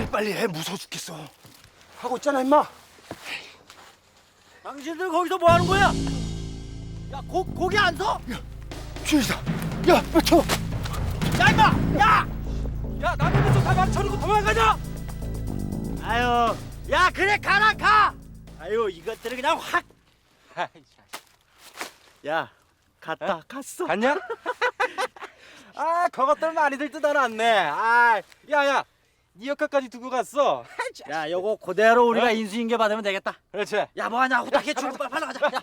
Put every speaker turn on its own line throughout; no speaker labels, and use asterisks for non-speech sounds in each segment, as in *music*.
빨리빨리 해 무서워 죽겠어 하고 있잖아 임마
당신들 거기서 뭐 하는 거야? 야, 고, 고기 안 서?
주인이다 야 뱉어
야, 임마! 야! 야, 남의 뱃속 다 망쳐놓고 도망가자! 아유, 야, 그래, 가라, 가! 아유, 이것들은 그냥 확! *laughs* 야, 갔다, 갔어.
갔냐? *laughs* 아, 그것들 많이들 뜯어놨네. 아, 야, 야, 네 역할까지 두고 갔어.
야, 요거 그대로 우리가 인수인계 받으면 되겠다.
그렇지.
야, 뭐 하냐, 후딱해 주고 빨리 빨리 가자. 야, 야.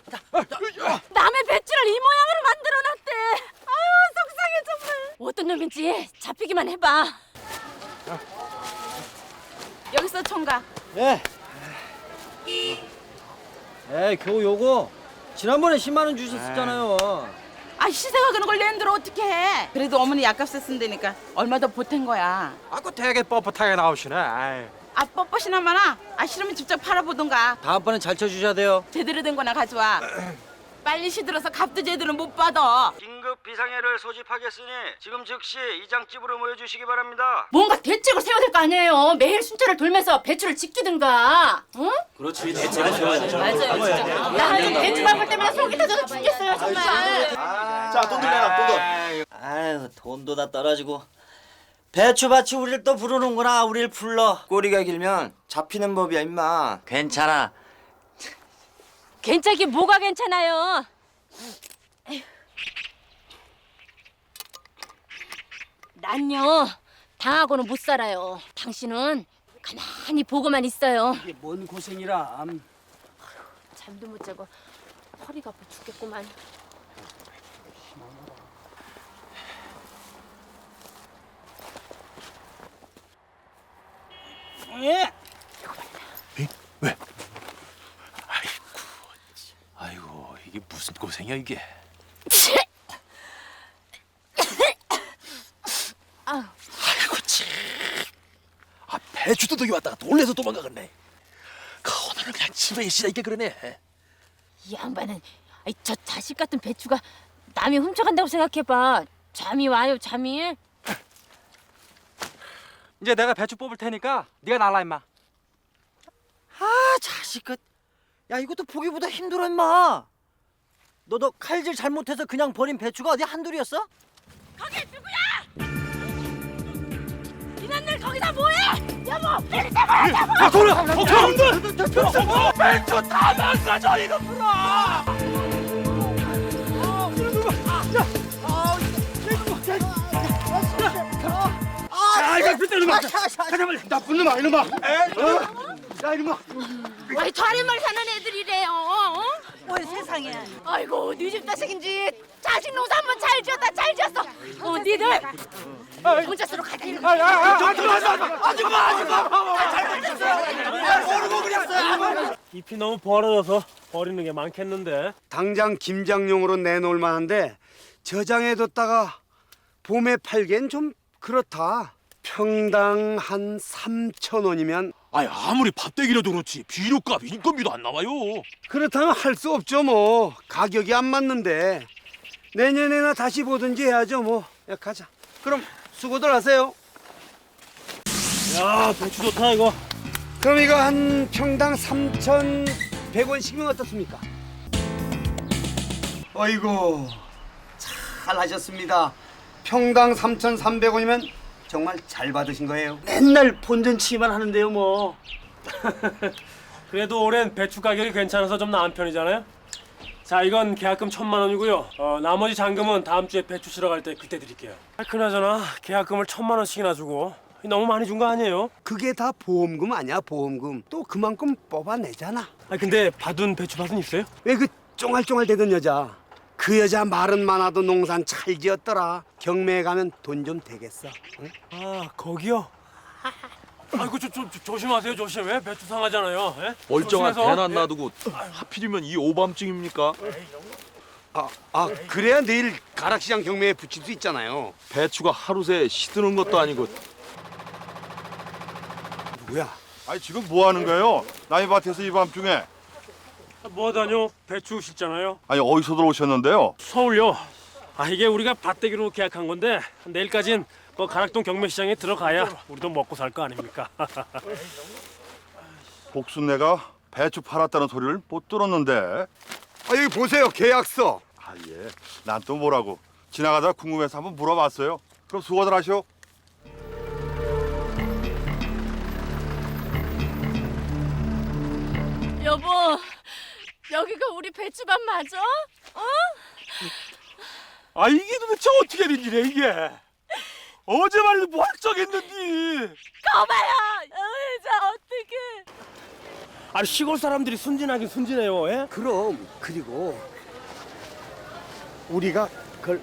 남의 배추를 이 모양으로 만들어 놨대. 아유 속상해 정말. 어떤 놈인지 잡히기만 해 봐. 여기서 총각.
예. 에이, 겨우 요거 지난번에 10만 원 주셨었잖아요.
아 시세가 걸 낸들 어떻게 해? 그래도 어머니 약값에 쓴다니까 얼마 더 보탠 거야.
아, 그 되게 뻣뻣하게 나오시네. 아이.
아 뻣뻣이나 마나? 아 싫으면 직접 팔아보던가.
다음번엔 잘 쳐주셔야 돼요.
제대로 된 거나 가져와. *clears throat* 빨리 시들어서 값도 제대로 못 받아.
긴급 비상회를 소집하겠으니 지금 즉시 이장집으로 모여주시기 바랍니다.
뭔가 대책을 세워야 될 거 아니에요. 매일 순찰을 돌면서 배추를 지키든가. 응?
그렇지, 대책을 세워야 돼.
맞아요. 진짜. 나 지금 배추 방울 때문에 속이 터져서 죽겠어요 정말.
자돈 좀 내놔 돈돈
아유, 돈도 다 떨어지고. 배추밭이 우리를 또 부르는구나, 우리를 불러.
꼬리가 길면 잡히는 법이야 임마
괜찮아.
괜찮긴 뭐가 괜찮아요. 난요 당하고는 못 살아요. 당신은 가만히 보고만 있어요.
이게 뭔 고생이라.
잠도 못 자고 허리가 아파 죽겠구만.
예.
아이고 이게 무슨 고생이야 이게 아이고 참 아 배추 도둑이 왔다가 놀래서 도망가겠네 그 오늘은 그냥 집에 있으라 이게 그러네
이 양반은 아이, 저 자식 같은 배추가 남이 훔쳐간다고 생각해봐. 잠이 와요 잠이.
이제 내가 배추 뽑을 테니까 네가 날라 임마.
아, 자식 끝. 야, 이것도 보기보다 힘들어, 임마. 너도 칼질 잘못해서 그냥 버린 배추가 어디 한둘이었어?
거기 누구야? 이놈들 거기다 뭐해? 여보 빨리 잡아 잡아.
아 돌아 어 가운데 배추 다 망가져 이거 그때 이놈아 잠깐만 나쁜 놈아 이놈아. 야 이놈아.
왜 다리말 사는 애들이래요? 어?
뭘 세상에.
아이고 네 집 자식인지 자식 농사 한번 잘 지었다 잘 지었어. 어 니들 혼자서로 가자.
잎이 너무 벌어져서 버리는 게 많겠는데
당장 김장용으로 내놓을 만한데 저장해뒀다가 봄에 팔기엔 좀 그렇다. 평당 한 3천 원이면
아니 아무리 밥대기라도 그렇지 비료값 인건비도 안 나와요
그렇다면 할 수 없죠 뭐. 가격이 안 맞는데 내년에나 다시 보든지 해야죠 뭐. 야, 가자. 그럼 수고들 하세요.
야 배추 좋다 이거
그럼 이거 한 평당 3,100원씩이면 어떻습니까? 어이구 잘 하셨습니다. 평당 3,300원이면 정말 잘 받으신 거예요.
맨날 본전 치기만 하는데요, 뭐. *laughs*
그래도 올해는 배추 가격이 괜찮아서 좀 나은 편이잖아요 자 이건 계약금 천만 원이고요 어, 나머지 잔금은 다음 주에 배추 실어 갈 때 그때 드릴게요 아, 그나저나 계약금을 천만 원씩이나 주고 너무 많이 준 거 아니에요?
그게 다 보험금 아니야 보험금. 또 그만큼 뽑아내잖아.
아 근데 받은 배추 밭은 있어요?
왜 그 쫑알쫑알 대던 여자? 그 여자 말은 많아도 농산 잘 지었더라. 경매에 가면 돈 좀 되겠어. 응?
아 거기요? 아이고 저, 저, 저, 조심하세요 조심 왜 배추 상하잖아요 예?
멀쩡한
조심해서.
대낮 놔두고 하필이면 이 오밤중입니까?
아, 아 그래야 내일 가락시장 경매에 붙일 수 있잖아요.
배추가 하루 새 시드는 것도 아니고
뭐야?
아니 지금 뭐 하는 거예요? 남의 밭에서 이 밤중에
뭐 하다뇨 배추 싣잖아요
아니 어디서 들어오셨는데요?
서울요 아 이게 우리가 밭대기로 계약한 건데 내일까진 그 가락동 경매시장에 들어가야 우리도 먹고 살 거 아닙니까? *laughs*
복순내가 배추 팔았다는 소리를 못 들었는데.
아 여기 보세요 계약서.
아 예. 난 또 뭐라고 지나가다 궁금해서 한번 물어봤어요. 그럼 수고들 하시오.
여보, 여기가 우리 배추밭 맞아? 어?
아 이게 도대체 어떻게 된 일이야 이게? 어제만 해도 멀쩡했는데
거봐요. 어, 자 어떡해.
아니 시골 사람들이 순진하긴 순진해요 예?
그럼 그리고 우리가 걸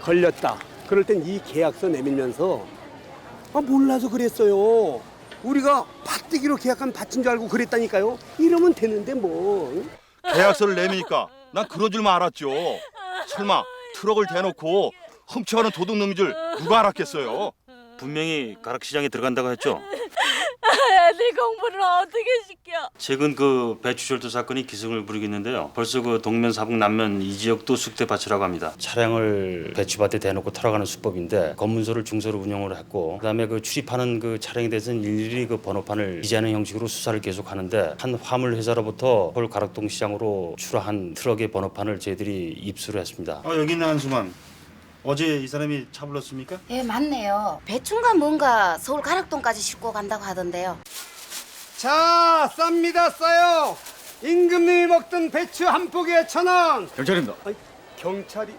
걸렸다. 그럴 땐 이 계약서 내밀면서 아 몰라서 그랬어요. 우리가 밭대기로 계약한 밭인 줄 알고 그랬다니까요. 이러면 되는데 뭐.
계약서를 내미니까 난 그런 줄만 알았죠. 설마 트럭을 대놓고 훔쳐가는 도둑 놈인 줄 누가 알았겠어요?
분명히 가락시장에 들어간다고 했죠.
애들 공부를 어떻게 시켜?
최근 그 배추절도 사건이 기승을 부리고 있는데요. 벌써 그 동면 사북 남면 이 지역도 쑥대밭이라고 합니다. 차량을 배추밭에 대놓고 털어가는 수법인데 검문소를 중소로 운영을 했고 그다음에 그 출입하는 그 차량에 대해서는 일일이 그 번호판을 기재하는 형식으로 수사를 계속하는데 한 화물 회사로부터 서울 가락동 시장으로 출하한 트럭의 번호판을 저희들이 입수를 했습니다.
어 여기 있는 한수만. 어제 이 사람이 차 불렀습니까?
예, 맞네요. 배춘가 뭔가 서울 가락동까지 싣고 간다고 하던데요.
자 쌉니다 싸요. 임금님이 먹던 배추 한 포기에 천 원.
경찰입니다.
아이, 경찰이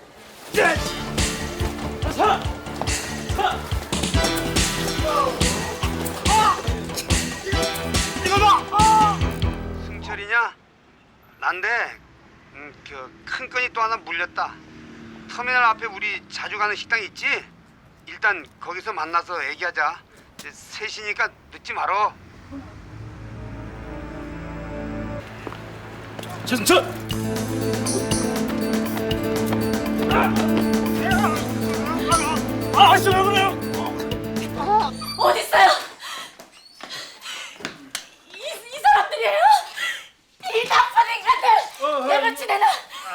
승철이냐? 난데 음, 그 큰 건이 또 하나 물렸다. 터미널 앞에 우리 자주 가는 식당 있지? 일단 거기서 만나서 얘기하자. 이제 셋이니까 늦지 말어.
최승천! 아, 아저씨 왜 그래요?
어디 있어요? 이, 이 사람들이에요? 이 나쁜 인간들! 내 배추 내놔!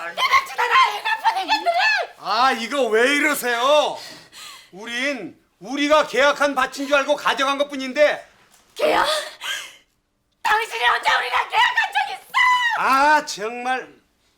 내 배추 내놔! 이 나쁜 인간들을!
아 이거 왜 이러세요? 우린 우리가 계약한 밭인 줄 알고 가져간 것뿐인데
걔야! 당신이 언제 우리가 계약한 적 있어!
아 정말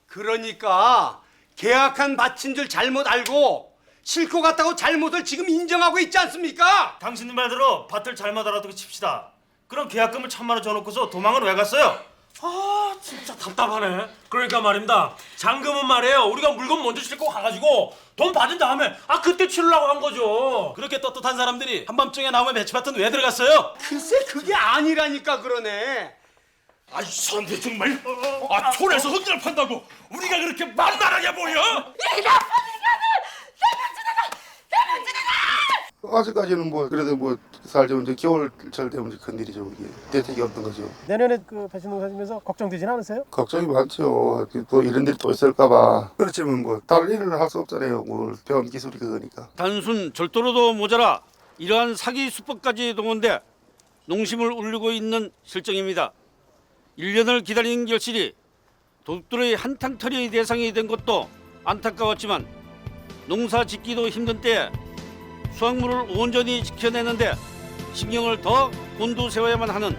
그러니까 계약한 밭인 줄 잘못 알고 싣고 갔다고 잘못을 지금 인정하고 있지 않습니까?
당신들 말대로 밭을 잘못 알아두고 칩시다. 그럼 계약금을 천만 원 줘놓고서 도망을 왜 갔어요?
아 진짜 답답하네 그러니까 말입니다 잔금은 말이에요 우리가 물건 먼저 싣고 가가지고 돈 받은 다음에 아 그때 치르려고 한 거죠
그렇게 떳떳한 사람들이 한밤중에 나오면 배추밭은 왜 들어갔어요?
글쎄 그게 아니라니까 그러네.
아이 선배 정말 아 촌에서 흔들 판다고 우리가 그렇게 만만하게 보여?
이 나쁜 인간들! 내 배추 내놔! 내 배추 내놔!
아직까지는 뭐 그래도 뭐 살죠 이제 겨울철 되면 큰 일이죠 이게 대책이 없는 거죠
내년에 그 배추 농사 지면서 걱정되진 않으세요?
걱정이 많죠 또 이런 일이 또 있을까봐 그렇지만 뭐 다른 일을 할 수 없잖아요 뭘 배운 기술이 그거니까
단순 절도로도 모자라 이러한 사기 수법까지 동원돼 농심을 울리고 있는 실정입니다. 1년을 기다린 결실이 도둑들의 한탕터리의 대상이 된 것도 안타까웠지만 농사 짓기도 힘든 때에 수확물을 온전히 지켜내는데 신경을 더 곤두세워야만 하는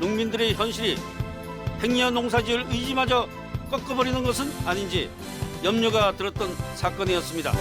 농민들의 현실이 행여 농사지을 의지마저 꺾어버리는 것은 아닌지 염려가 들었던 사건이었습니다.